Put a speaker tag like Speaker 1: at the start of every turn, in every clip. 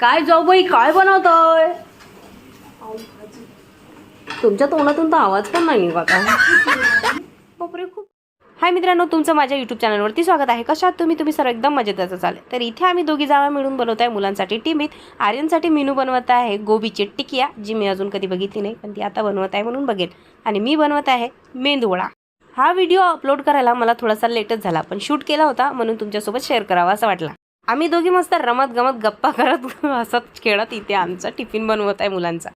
Speaker 1: काय जाऊ बाई काय बनवतोय? तुमच्या तोंडातून तर आवाज पण नाही आहे. बापरे खूप. हाय मित्रांनो तुमचं माझ्या यूट्यूब चॅनलवरती स्वागत आहे. कशात तुम्ही? तुम्ही सर्व एकदम मजेत चालेल. तर इथे आम्ही दोघी जावा मिळून बनवत आहे मुलांसाठी टिमीत. आर्यनसाठी मेनू बनवत आहे गोबीची टिकिया जी मी अजून कधी बघितली नाही पण ती आता बनवत आहे म्हणून बघेल. आणि मी बनवत आहे मेंदूवडा. हा व्हिडिओ अपलोड करायला मला थोडासा लेटच झाला पण शूट केला होता म्हणून तुमच्यासोबत शेअर करावा असं वाटला. आम्ही दोघी मस्त रमत गमत गप्पा करत हसत खेळत इथे आमचा टिफिन बनवत आहे मुलांचा.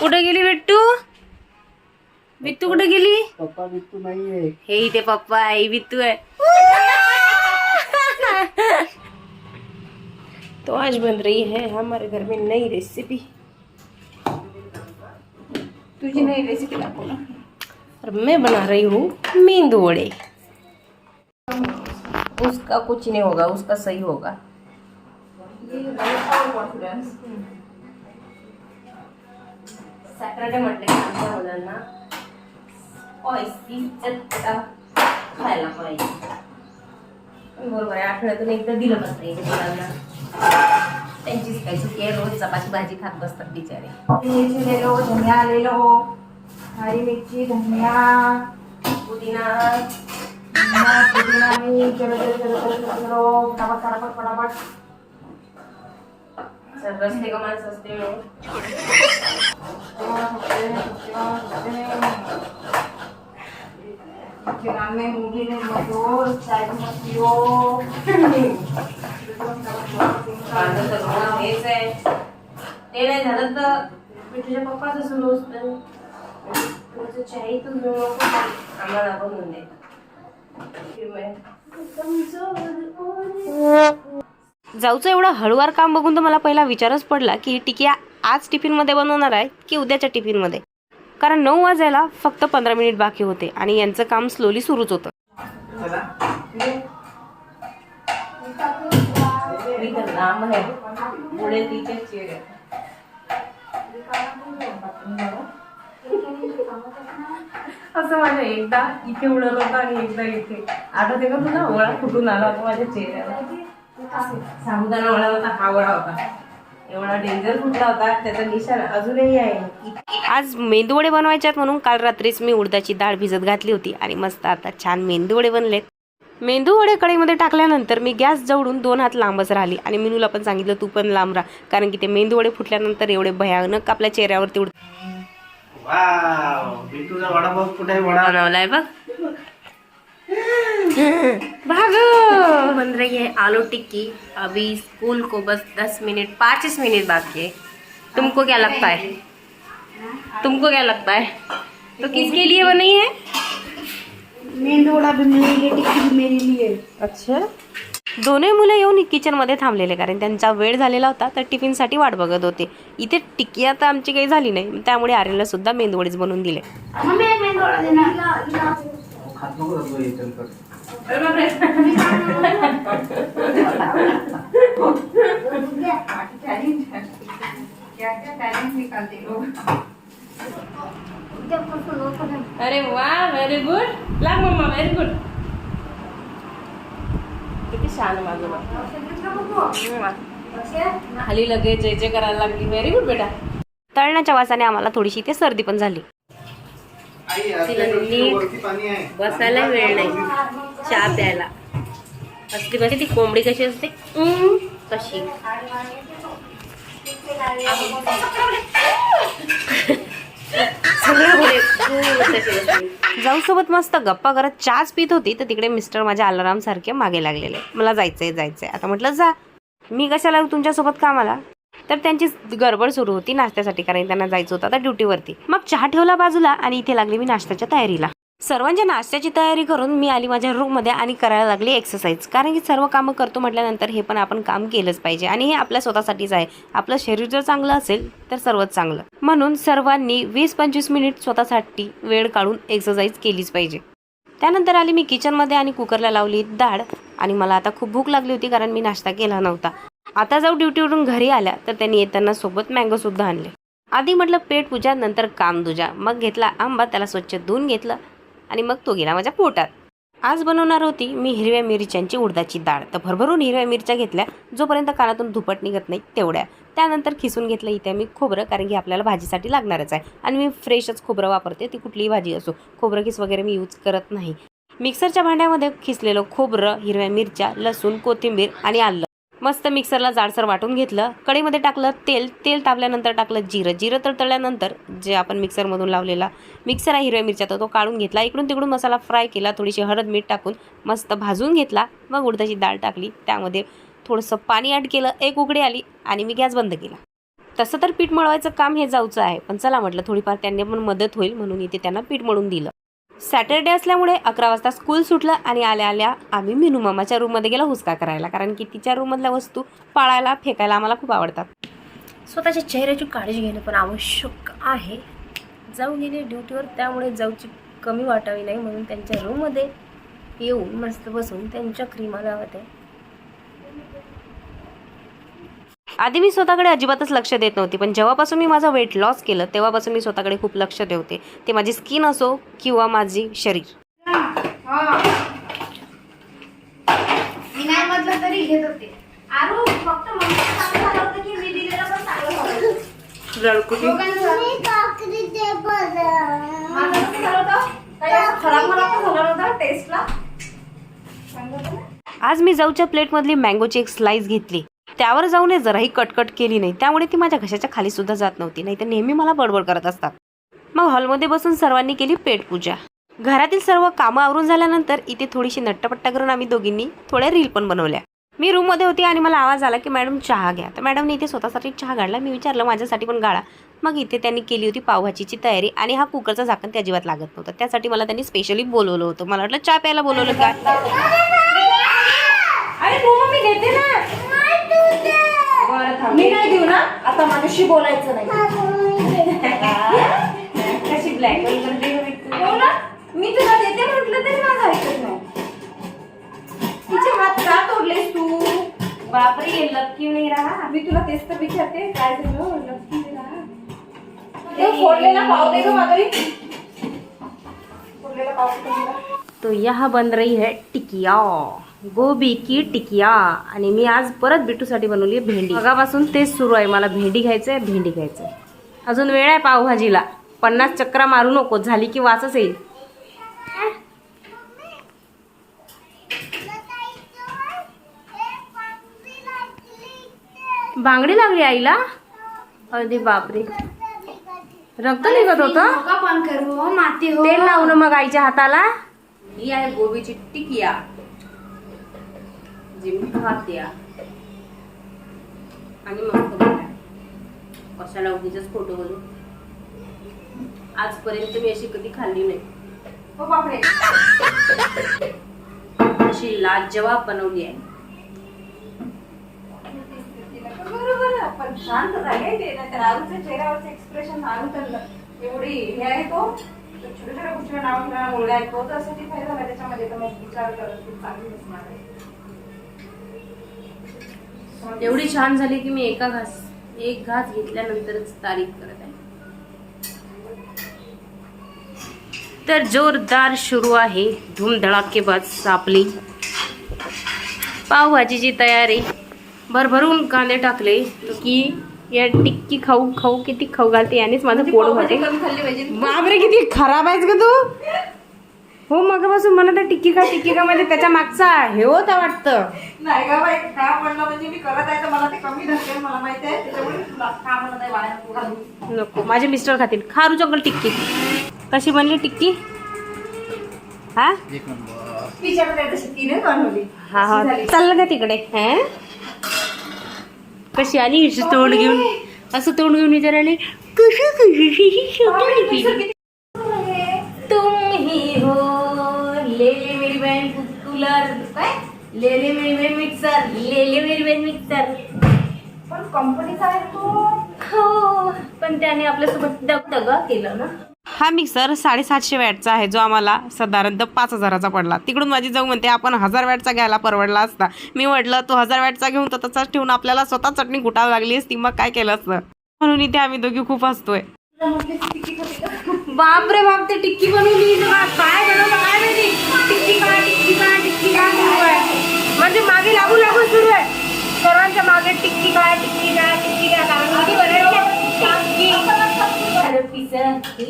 Speaker 1: कुठे गेली बिट्टू बिट्टू कुठे गेली?
Speaker 2: पप्पा बिट्टू नाहीये.
Speaker 1: हे इथे पप्पा आहे बिट्टू आहे. तो आज बन रही है हमारे घर में नई रेसिपी
Speaker 3: तुझे नई रेसिपी ना।
Speaker 1: और मैं बना रही हूँ मेंदू वड़े। उसका कुछ नहीं होगा उसका सही होगा।
Speaker 3: कॉन्फिडन्स
Speaker 1: सॅटरडे म्हटले की आमच्या मुलांना स्पायसी चटपटा खायला पाहिजे बरोबर आहे आठवड्यातून एकदा दिलं पाहिजे मुलांना त्यांचीच काय चुकी आहे रोज चपाती भाजी खात बसतात बिचारे.
Speaker 3: मिरची ले लो धनिया ले लो हरी मिर्ची धनिया
Speaker 1: पुदिना
Speaker 3: पुदीना मी चलो चलो फटाफट फटाफट
Speaker 1: रस्ते असते. मी
Speaker 3: un मूवी mayor, traer un मत
Speaker 1: माझं तर रोज हेच आहे ते नाही झालं तर मी तुझ्या पप्पाच चाही तू नको आम्हाला बनवून दे जाऊचं एवढं हळूवार काम बघून तर मला पहिला विचारच पडला की टिकिया आज टिफिनमध्ये बनवणार आहे की उद्याच्या टिफिनमध्ये कारण नऊ वाजायला फक्त पंधरा मिनिट बाकी होते आणि यांचं काम स्लोली सुरूच होतं. असं माझं एकदा इथे उडत होतं आणि एकदा इथे. आठवते का तुला ओळा फुटून आला होता माझ्या चेहऱ्यावर. साबुदाणा ओळा होता हा ओळा होता. एवढा डेंजर फुटला होता? त्याचा निशाणा अजूनही आहे. आज मेंदूवडे बनवायचे आहेत म्हणून काल रात्रीच मी उडदाची डाळ भिजत घातली होती. आणि मस्त आता छान मेंदूवडे बनलेत. मेंदू वडे कढईमध्ये टाकल्यानंतर मी गॅस जवळून दोन हात लांबच राहिली. आणि मिनूला पण सांगितलं तू पण लांब राहा. कारण की ते मेंदू वडे फुटल्यानंतर एवढे भयानक आपल्या चेहऱ्यावरती उड
Speaker 2: वाव बिट्टूचा वडापाव कुठे आहे वडा?
Speaker 1: बनवलाय बघ. भाग। बन रही है आलू टिक्की। अभी स्कूल को बस दस मिनट पाँच मिनट बाकी है। तुमको क्या लगता है? तुमको क्या लगता है? तो किसके लिए बनी है?
Speaker 3: मेंदूवडा भी मेरे लिए टिक्की भी मेरे लिए।
Speaker 1: अच्छा। दोन्ही मुलं येऊन किचनमध्ये थांबलेले कारण त्यांचा वेळ झालेला होता तर टिफिनसाठी वाट बघत होते. इथे टिक्की आता आमची काही झाली नाही त्यामुळे आर्यनला सुद्धा मेंदवडीच बनवून दिले. अरे वा व्हेरी गुड लाग मम्मा व्हेरी गुड किती छान आहे माझं खाली लगेच जे जे करायला लागली व्हेरी गुड बेटा. तळण्याच्या वासाने आम्हाला थोडीशी इथे सर्दी पण झाली. तिला नीट
Speaker 2: वरती पाणी आहे.
Speaker 1: बसायला वेळ नाही. चहा प्यायला. असली म्हणजे ती कोंबडी कशी असते? तशी जाऊ सोबत मस्त गप्पा करत चहाच पित होती तर तिकडे मिस्टर माझ्या अलाराम सारखे मागे लागलेले. मला जायचंय जायचंय. आता म्हटलं जा. मी कशाला तुमच्यासोबत कामाला? तर त्यांची गडबड सुरू होती नाश्त्यासाठी कारण त्यांना जायचं होतं आता ड्युटीवरती. मग चहा ठेवला बाजूला आणि इथे लागली मी नाश्त्याच्या तयारीला. सर्वांच्या नाश्त्याची तयारी करून मी आली माझ्या रूममध्ये आणि करायला लागली एक्सरसाइज कारण की सर्व कामं करतो म्हटल्यानंतर हे पण आपण काम केलंच पाहिजे आणि हे आपल्या स्वतःसाठीच आहे. आपलं शरीर जर चांगलं असेल तर सर्वच चांगलं. म्हणून सर्वांनी वीस पंचवीस मिनिट स्वतःसाठी वेळ काढून एक्सरसाइज केलीच पाहिजे. त्यानंतर आली मी किचनमध्ये आणि कुकरला लावली डाळ आणि मला आता खूप भूक लागली होती कारण मी नाश्ता केला नव्हता. आता जाऊ ड्युटीवरून घरी आल्या तर त्यांनी येताना सोबत मँगोसुद्धा आणले. आधी म्हटलं पेट पूजा नंतर काम दुजा. मग घेतला आंबा त्याला स्वच्छ धुवून घेतलं आणि मग तो गेला माझ्या पोटात. आज बनवणार होती मी हिरव्या मिरच्यांची उडदाची डाळ. तर भरभरून हिरव्या मिरच्या घेतल्या जोपर्यंत कानातून धुपट निघत नाही तेवढ्या. त्यानंतर खिसून घेतलं इथे मी खोबरं कारण की आपल्याला भाजीसाठी लागणारच आहे. आणि मी फ्रेशच खोबरं वापरते ती कुठलीही भाजी असो. खोबरं खिस वगैरे मी यूज करत नाही. मिक्सरच्या भांड्यामध्ये खिसलेलं खोबरं हिरव्या मिरच्या लसूण कोथिंबीर आणि आलं. मस्त मिक्सरला जाडसर वाटून घेतलं. कढईमध्ये टाकलं तेल. तेल तापल्यानंतर टाकलं जिरं. जिरं तळतळल्यानंतर जे आपण मिक्सरमधून लावलेला मिक्सर आहे हिरव्या मिरच्याचा तो काढून घेतला. इकडून तिकडून मसाला फ्राय केला थोडीशी हळद मीठ टाकून मस्त भाजून घेतला. मग उडदाची डाळ टाकली. त्यामध्ये थोडंसं पाणी ॲड केलं. एक उकडी आली आणि मी गॅस बंद केला. तसं तर पीठ मळवायचं काम हे जाऊचं आहे. पण चला म्हटलं थोडीफार त्यांनी पण मदत होईल म्हणून इथे त्यांना पीठ मळून दिलं. सॅटर्डे असल्यामुळे अकरा वाजता स्कूल सुटलं आणि आल्या आल्या आम्ही मिनू मामाच्या रूममध्ये गेला हुसका करायला. कारण की तिच्या रूममधल्या वस्तू पाळायला फेकायला आम्हाला खूप आवडतात. स्वतःच्या चेहऱ्याची काळजी घेणं पण आवश्यक आहे. जाऊ गेले ड्युटीवर त्यामुळे जाऊची कमी वाटावी नाही म्हणून त्यांच्या रूममध्ये येऊन मस्त बसून त्यांच्या क्रीमा लावते आहे आधी मी स्वतःकडे अजिबातच लक्ष देत नव्हती पण जेव्हापासून मी माझं वेट लॉस केलं तेव्हापासून मी स्वतःकडे खूप लक्ष ठेवते ते माझी स्किन असो किंवा माझी शरीर.
Speaker 3: मी नाही म्हटलं तरी घेत होते. आरू फक्त की मी दिलेलं पण चांगलं?
Speaker 1: आज मी जाऊच्या प्लेटमधली मँगोची एक स्लाईस घेतली. त्यावर जाऊन जराही कटकट केली नाही. त्यामुळे ती माझ्या घशाच्या खाली सुद्धा जात नव्हती. नाही तर नेहमी मला बडबड करत असतात. मग हॉलमध्ये बसून सर्वांनी केली पेटपूजा. घरातील सर्व कामं आवरून झाल्यानंतर इथे थोडीशी नट्टपट्टा करून आम्ही दोघींनी थोड्या रील पण बनवल्या. मी रूममध्ये होती आणि मला आवाज आला की मॅडम चहा घ्या. तर मॅडमने इथे स्वतःसाठी चहा गाळला. मी विचारलं माझ्यासाठी पण गाळा. मग इथे त्यांनी केली होती पावभाजीची तयारी आणि हा कुकरचा झाकण ते अजिबात लागत नव्हतं. त्यासाठी मला त्यांनी स्पेशली बोलवलं होतं. मला वाटलं चहा प्यायला बोलवलं काय
Speaker 3: मी नाही देऊ ना? आता माझ्याशी बोलायचं नाही.
Speaker 1: कशी ब्लॅक
Speaker 3: हो ना? मी तुला देते म्हटलं तरी माझं ऐकत नाही. तिचे हात का तोडलेस तू?
Speaker 1: बापरे लक्की नाही राहा.
Speaker 3: मी तुला तेच तर विचारते. काय झालं? नक्की राहा. ते फोडलेला पाव दे गं माधुरी फोडलेला पाव
Speaker 1: यहाँ बन रही है टिकिया. गोबी की टिकिया आणि मी आज परत बिटूसाठी बनवली आहे भेंडी. मगापासून तेच सुरू आहे. मला भेंडी घ्यायचंय भेंडी घ्यायचंय. अजून वेळ आहे पावभाजीला. पन्नास चक्रा मारू नको. झाली की वाचच येईल. बांगडी लागली आईला? अरे बापरे. रक्त निघत होतं?
Speaker 3: हो, माती हो.
Speaker 1: तेल लावणं मग आईच्या हाताला?
Speaker 4: ही आहे गोबीची टिकिया. जी मी खात्या आणि मस्त कशाला उगीच फोटो बनवू आजपर्यंत मी अशी कधी खाल्ली नाही.
Speaker 3: हो बापरे.
Speaker 4: अशी लाजवाब बनवली आहे.
Speaker 3: बरोबर आपण शांत झाले ते. नाही तर आरूच्या चेहऱ्यावरचं एक्सप्रेशन आरू तर एवढी हे आहे तो. तो छोट्या छोट्या गोष्टीला नाव घेणारा मुलगा आहे तो तर सर्टिफाय झाला त्याच्यामध्ये. तर मग विचार करत चांगली दिसणार आहे
Speaker 4: एवढी छान झाली की मी एका घास एक घास घेतल्यानंतरच तारीफ करत आहे.
Speaker 1: तर जोरदार सुरू आहे धूमधडाकेबाज सापली. पावभाजीची तयारी. भरभरून कांदे टाकले. की या टिक्की खाऊ खाऊ किती खाऊ घालते यानेच माझं पोट
Speaker 3: कमी खाल्ली पाहिजे.
Speaker 1: बापरे किती खराब आहेस का तू. हो मगापासून म्हणत आहे टिक्की का टिक्की का म्हणजे त्याच्या मागचा हे होता वाटतं.
Speaker 3: नाही का बाई का म्हणलं म्हणजे मी करत आहे तर मला ते कमी धरते मला माहिती आहे. त्याच्यामुळे तुला का म्हणत आहे बाहेर तू घालून
Speaker 1: नको माझे मिस्टर खातील. खारू चॉकल टिक्की. कशी बनली टिक्की? हा?
Speaker 2: एक नंबर.
Speaker 3: विचारत आहे तशी तिने बनवली.
Speaker 1: हा हा. चाललं का तिकडे? हा? कशी आली? तोंड घेऊन असं तोंड घेऊन विचारायला कशी कशी
Speaker 4: कूलर
Speaker 3: काय?
Speaker 4: ले ले मेरी बहन मिक्सर ले ले मेरी बहन मिक्सर
Speaker 3: पण कंपनीचा आहे तो.
Speaker 4: हो पण त्याने आपल्यासोबत दगदगा केलं ना.
Speaker 1: हा मिक्सर साडेसातशे वॅटचा आहे जो आम्हाला साधारणतः पाच हजाराचा पडला. तिकडून माझी जाऊ म्हणते आपण हजार वॅटचा घ्यायला परवडला असता. मी म्हटलं तो हजार वॅटचा घेऊन तो तसाच ठेवून आपल्याला स्वतः चटणी कुटावी लागली असती मग काय केलं असतं? म्हणून इथे आम्ही दोघी खूप हसतोय.
Speaker 4: बाप रे बाप ते टिक्की बनवली काय बनवलं? काय माहिती? टिक्की का टिक्की का टिक्की का सुरू आहे? म्हणजे मागे लागू लागू सुरू आहे. सर्वांच्या मागे टिक्की काय टिक्की काय टिक्की काय कारण किती टिक्की.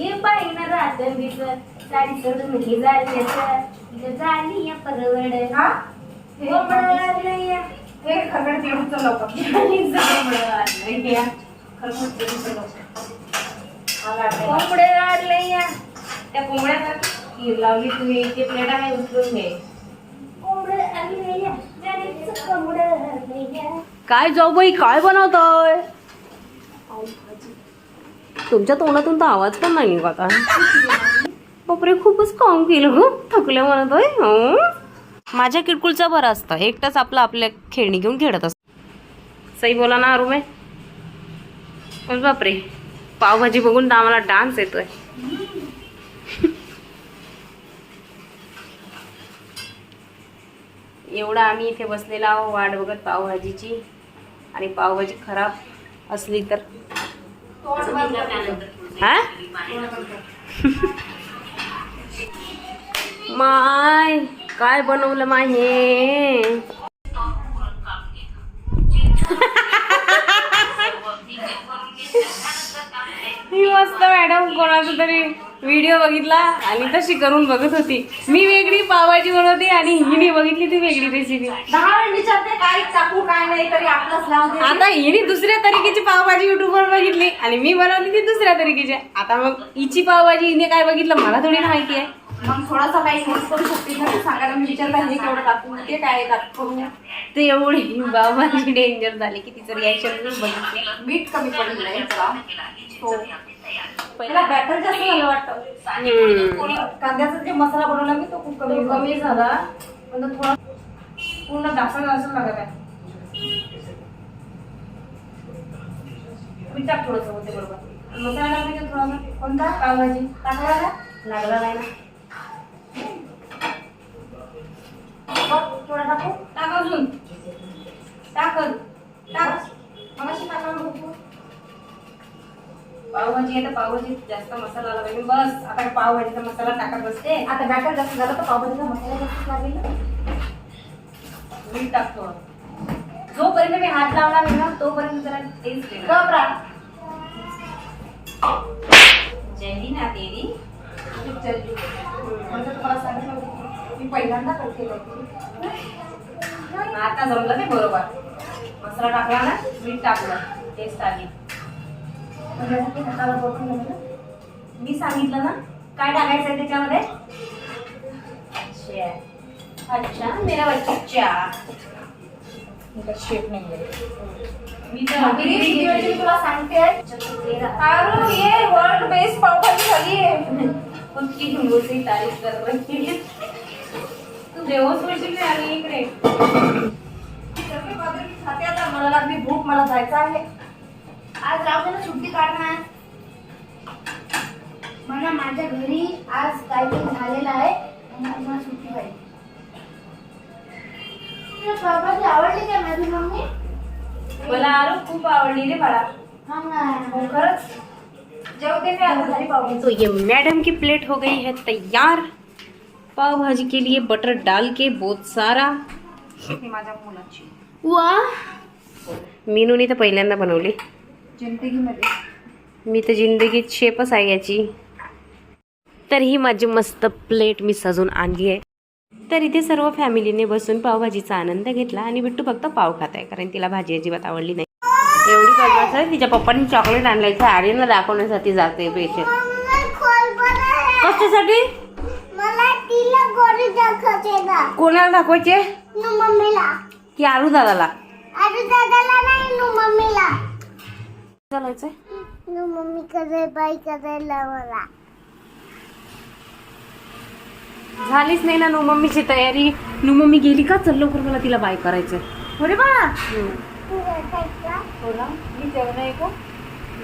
Speaker 4: हे पाहिजे रात बीच साडी सोडून झाली झाली या परवड.
Speaker 3: हा? हे. हे खरकट देऊचं
Speaker 4: या.
Speaker 3: खरकट देऊचं गाडा.
Speaker 4: कोंबडे लागले या. त्या कोंबड्याचा खीर लावली तुम्ही ते प्लेट आहे उचलून घे.
Speaker 1: काय जाऊ बाई काय बनवतोय? तुमच्या तोंडातून तर आवाज पण नाही निघत आहे बापरे खूपच काम केलं ग. थकले म्हणतोय हं? माझ्या किरकुलचं बरं असतं. एकटाच आपलं आपल्या खेळणी घेऊन खेळत असत. सई बोला ना रुमे पण बापरे. पावभाजी बघून तर आम्हाला डान्स येतोय. एवढा आम्ही इथे बसलेला आहो वाट बघत पावभाजीची. आणि पावभाजी खराब असली तर. माय काय बनवलं माहे हे मस्त मॅडम कोणाचा तरी व्हिडिओ बघितला आणि तशी करून बघत होती. मी वेगळी पावभाजी बनवते आणि हिने बघितली ती वेगळी रेसिपी
Speaker 3: दहा वेळ विचारते काय टाकू काय नाही तरी आपलंच लावते
Speaker 1: आता हिने दुसऱ्या तरीकेची पावभाजी युट्यूबवर बघितली आणि मी बनवली ती दुसऱ्या तरीकेची. आता मग हिची पावभाजी हिने काय बघितलं मला थोडी माहिती आहे.
Speaker 3: मग थोडासा काही नोट करू शकते ना सांगायला मी विचारता हे केवढं टाकू ते काय टाकू
Speaker 1: ते एवढी पावभाजी डेंजर झाली की तिचं रिॲक्शन बघितलं.
Speaker 3: मीठ कमी पडलेलं आहे हो पहिला बॅटर जास्त झालं वाटतं. कांद्याचा जे मसाला बनवला मी तो खूप कमी
Speaker 4: कमी झाला. पण तो थोडा पूर्ण दासा दासा लागत आहे मीठ टाक थोडंसं होते बरोबर. मसाला थोडासा
Speaker 3: कोणता?
Speaker 4: पावभाजी.
Speaker 3: टाकला का?
Speaker 4: लागला नाही ना.
Speaker 3: थोडा टाकू.
Speaker 4: टाक अजून. टाक
Speaker 3: टाक. मगाशी टाकला नको.
Speaker 4: पावभाजी आहे तर पावभाजी जास्त मसाला आला पाहिजे बस आता पावभाजीचा मसाला टाकत बसते
Speaker 3: आता बॅटर जास्त झालं तर पावभाजीचा मसाला जास्त लागेल
Speaker 4: मीठ टाकतो जोपर्यंत मी हात लावला नाही ना तोपर्यंत जरा टेस्ट येणार.
Speaker 3: गप राहा.
Speaker 4: जय ना.
Speaker 3: म्हणजे तुम्हाला सांगितलं मी पहिल्यांदा करते.
Speaker 4: आता जमलं ते बरोबर मसाला टाकला ना मीठ टाकलं टेस्ट आली
Speaker 3: त्याच्यासाठी हाताला बोटं लागलं.
Speaker 4: मी सांगितलं ना? काय टाकायचं आहे त्याच्यामध्ये? अच्छा अच्छा मेरा बच्चा.
Speaker 3: काही शेप नाही.
Speaker 4: मी तर घेतली.
Speaker 3: तुला सांगते. ये वर्ल्ड बेस्ट पावभाजी झाली आहे.
Speaker 4: उसकी हिंगोची तारीफ कर रही है तू देवस वर्षी आली इकडे.
Speaker 3: खाते आता. मला लागली भूक. मला जायचं आहे.
Speaker 5: आज ना सुट्टी काढणार. मला माझ्या घरी आज काहीतरी झालेलं आहे मला सुट्टी पाहिजे तुला आवडली काय माझी मम्मी?
Speaker 4: मला आरू खूप आवडली रे बाळा.
Speaker 5: हा ना
Speaker 3: हो खरंच? जेवते मी आता झाली पावभाजी
Speaker 1: तो ये मैडम की प्लेट हो गई है तैयार. पाव भाजी के लिए बटर डाल के बहुत सारा.
Speaker 3: ही माझ्या मुलाची.
Speaker 5: वा
Speaker 1: मीनूने तर पहिल्यांदा बनवली.
Speaker 3: जिंदगीमध्ये.
Speaker 1: मी तर जिंदगीत शेपच आहे याची. तर ही माझी मस्त प्लेट मी सजून आणली आहे. तर इथे सर्व फॅमिलीने बसून पावभाजीचा आनंद घेतला आणि बिट्टू फक्त पाव खात आहे कारण तिला भाजी अजिबात आवडली नाही. एवढी बदमाश आहे तिच्या पप्पांनी चॉकलेट आणलायचं आर्यनला दाखवण्यासाठी जाते पेशंट कशासाठी?
Speaker 5: मला तिला गोरी दाखवते ना.
Speaker 1: कोणाला दाखवायचे?
Speaker 5: नू मम्मीला
Speaker 1: की आरू दादाला
Speaker 5: अरे दादाला नाही नू मम्मीला
Speaker 1: चालायचंय
Speaker 5: नू मम्मी करे बाई करायला मला
Speaker 1: झालीच नाही ना नु मम्मीची तयारी नु मम्मी गेली का चल लवकर मला तिला बाय करायचं
Speaker 3: अरे? हो ना मी जेवण आहे का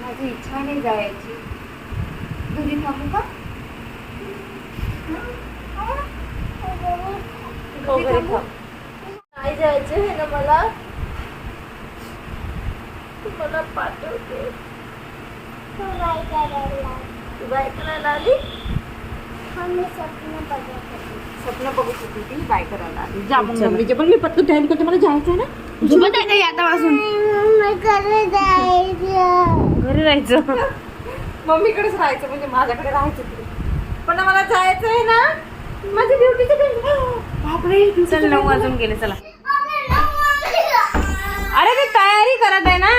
Speaker 3: माझी इच्छा नाही जायची थांबू का
Speaker 1: हो.
Speaker 5: नाही जायचं आहे ना मला तू मला पाठवते
Speaker 3: तू बाय करायला आली? स्वप्न बघत होती. ती बाय करायला आली. जा मग मम्मीचे पण मी पत्तू तयारी करते मला जायचं आहे ना. झोपत आहे नाही आता वाजून?
Speaker 1: घरी राहायचं.
Speaker 3: मम्मीकडेच राहायचं म्हणजे माझ्याकडे राहायचं तरी. पण मला जायचं आहे ना माझी ड्युटीचं बापरे
Speaker 1: चल नऊ वाजून गेले चला. ते तयारी करत आहे ना?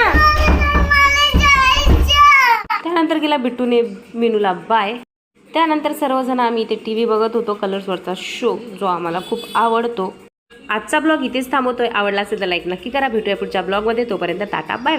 Speaker 1: त्यानंतर गेला बिट्टूने मिनूला बाय. त्यानंतर सर्वजण आम्ही इथे टी व्ही बघत होतो कलर्सवरचा शो जो आम्हाला खूप आवडतो. आजचा ब्लॉग इथेच थांबवतोय. आवडला असेल तर लाईक नक्की करा. भेटूया पुढच्या ब्लॉगमध्ये तोपर्यंत टाटा बाय बाय